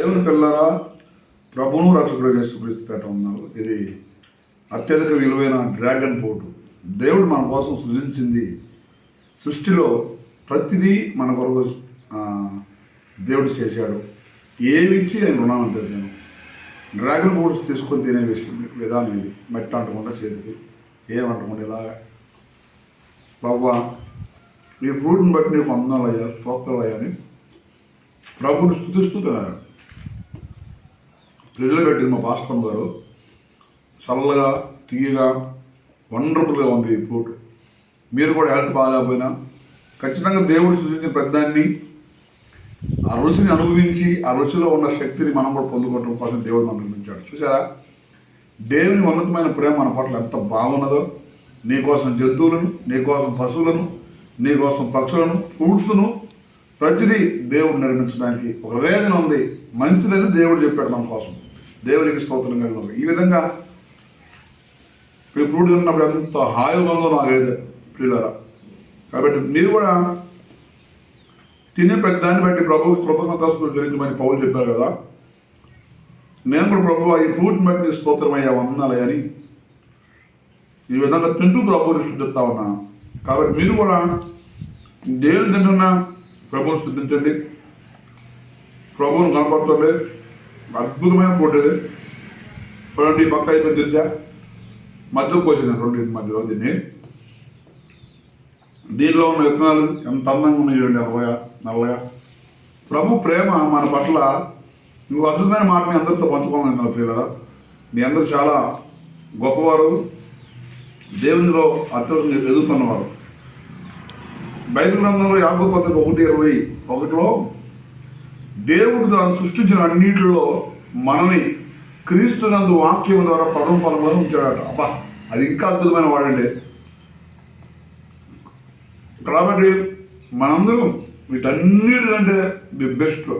దేవుని పిల్లరా ప్రభును రక్షకుడు యేసుక్రీస్తు ఉన్నారు ఇది అత్యధిక విలువైన డ్రాగన్ పోటు దేవుడు మన కోసం సృజించింది సృష్టిలో ప్రతిదీ మన కొరకు దేవుడు చేశాడు. ఏమి ఇచ్చి ఆయన రుణం అంటారు నేను డ్రాగన్ ఫ్రూట్స్ తీసుకొని తినే విషయం విధానం ఇది. మెట్ట అంటకుండా చేతికి ఏమంటకుండా ఇలాగా బాబా ఈ ఫ్రూట్ని బట్టి నీకు వందనాలయ్యా స్తోత్రాలయ్యా అని ప్రభుని స్థుతిస్తూ తినాలి. ఫ్రిడ్జ్లో పెట్టింది మా పాస్టమ్ గారు. చల్లగా తీయగా వండర్ఫుల్గా ఉంది ఈ ఫ్రూట్. మీరు కూడా హెల్త్ బాగాలేకపోయినా ఖచ్చితంగా దేవుడు సృష్టించిన ప్రతిదాన్ని ఆ రుచిని అనుభవించి ఆ రుచిలో ఉన్న శక్తిని మనం కూడా పొందుకోవడం కోసం దేవుడు మనం నిర్మించాడు చూసారా దేవుని ఉన్నతమైన ప్రేమ మన పట్ల ఎంత బాగున్నదో నీకోసం జంతువులను నీకోసం పశువులను నీకోసం పక్షులను ఫ్రూట్స్ను ప్రతిదీ దేవుడు నిర్మించడానికి ఒక రేదన ఉంది. మంచిదని దేవుడు చెప్పాడు మన కోసం. దేవునికి స్తోత్రం కలిగి ఈ విధంగా ఈ ఫ్రూట్ తిన్నప్పుడు ఎంత హాయిగా ఉందో నాకైతే ప్రియులారా. కాబట్టి మీరు కూడా తినే ప్రతిదాన్ని బట్టి ప్రభు కృతజ్ఞతాస్తులు జరిగించమని పౌలు చెప్పారు కదా. నేను కూడా ప్రభు ఈ ఫ్రూట్ని బట్టి నీ స్తోత్రం అయ్యా అని ఈ విధంగా తింటూ ప్రభుని చెప్తా ఉన్నా. కాబట్టి మీరు కూడా దేవుని తింటున్నా ప్రభువుని స్థుతించండి. ప్రభువుని కనపడుతుంది అద్భుతమైన పోటీ ఇది. చూడండి పక్క అయిపోయింది తెలుసా? మధ్యలో కోసిన రెండింటి మధ్యలో దీన్ని దీనిలో ఉన్న విత్తనాలు ఎంత అందంగా ఉన్నాయి చూడండి నల్లగా నల్లగా. ప్రభు ప్రేమ మన పట్ల నువ్వు అద్భుతమైన మాట మీ అందరితో పంచుకోవాలి నా పిల్లల మీ అందరూ చాలా గొప్పవారు. దేవునిలో అత్యంత ఎదుగుతున్నవారు. బైబిల్ గ్రంథంలో యాగో పత్రిక ఒకటి ఇరవై ఒకటిలో దేవుడు దాన్ని సృష్టించిన అన్నిటిలో మనని క్రీస్తునందు వాక్యం ద్వారా పదం పదమని ఉంచాడట. అబ్బా అది ఇంకా అద్భుతమైన వాడండి. కాబట్టి మనందరం వీటన్నిటికంటే ది బెస్ట్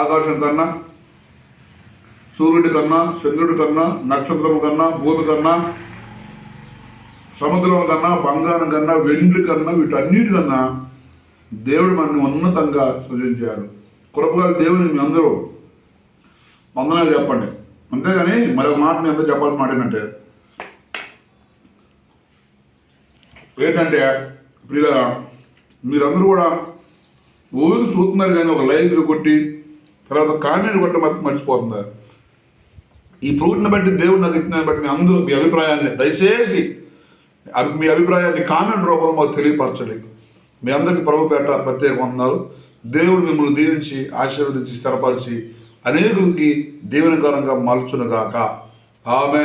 ఆకాశం కన్నా సూర్యుడి కన్నా చంద్రుడి కన్నా నక్షత్రం కన్నా భూమి కన్నా సముద్రం కన్నా బంగారం కన్నా వెండి కన్నా వీటన్నిటికన్నా దేవుడు మనల్ని ఉన్నతంగా సృజించారు కృపగల దేవుని మీ అందరూ. వందనాలు చెప్పండి. అంతేగాని మరొక మాట మీ అందరూ చెప్పాల్సిన మాట ఏంటంటే ఏంటంటే ప్రియుల మీరందరూ కూడా ఊరికి చూస్తున్నారు కానీ ఒక లైక్ కొట్టి తర్వాత కామెంట్ కొట్టి మాత్రం మర్చిపోతున్నారు. ఈ ఫ్రూట్ని బట్టి దేవుడు నాకు ఇచ్చిన బట్టి మీ అందరూ మీ అభిప్రాయాన్ని దయచేసి మీ అభిప్రాయాన్ని కామెంట్ రూపంలో మాకు తెలియపరచలేదు మీ అందరికీ ప్రభు పేట ప్రత్యేక వందనాలు. దేవుడు మిమ్మల్ని దీవించి ఆశీర్వదించి స్థిరపరిచి అనేకులకి దీవెనకరంగా మలుచునుగాక. ఆమె